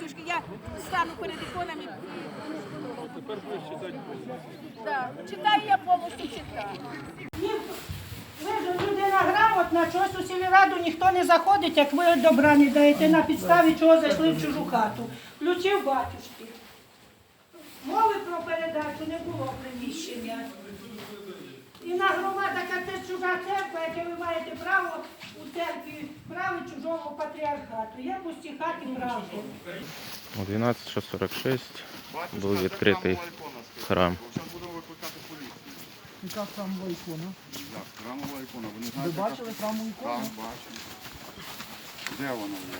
батюшки, я стану перед іконами. Да. Читаю я повністю читаю. Ви ж людина грамотна, чогось у сільраду ніхто не заходить, як ви добра не даєте на підставі, чого зайшли в чужу хату. Включив батюшки. Мови про передачу не було приміщення. І на громада це чужа церква, яке ви маєте право у церкві право патріархату. Є пусті хаті право. У 12.46 був відкритий храм. Яка храмова ікона? Так, храмова ікона. Ви не Ви бачили храмову Так, ікону? бачимо. Де вона є?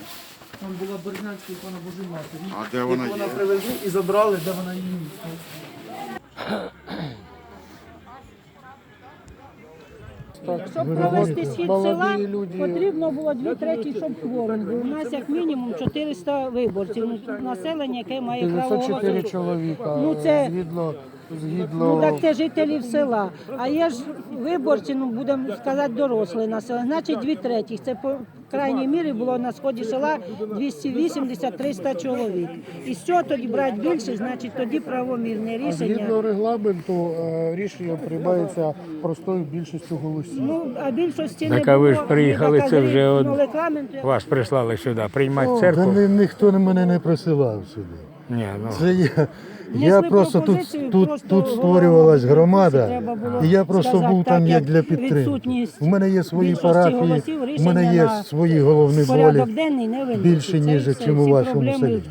Там була Бердянська ікона Божої Матері. А де вона Вона є? привезли і забрали, де вона її місце. Щоб провести схід села, потрібно було дві треті, щоб кворум був. У нас як мінімум 400 виборців. Ну, Населення, яке має право 904 голосу. чоловіка. Ну, це- згідно, Ну так це жителів села. А є ж виборці, ну будемо сказати, дорослі населення. Значить, дві треті. Це по крайній мірі було на сході села 280-300 чоловік. І з цього тоді брати більше, значить тоді правомірне а згідно рішення. регламенту е, рішення приймається простою більшістю голосів. Ну, а більшості Так, не ви було. ви ж приїхали, це вже ну, од- регламенту, Вас прислали сюди приймати О, церкву. Та ні, ніхто мене не присилав сюди. Ні, ну. Це я, я просто тут, тут, просто тут створювалась громада, і я просто сказати був там як для підтримки. У мене є свої парафії, у мене є свої головні болі. більше, ніж чим у вашому селі.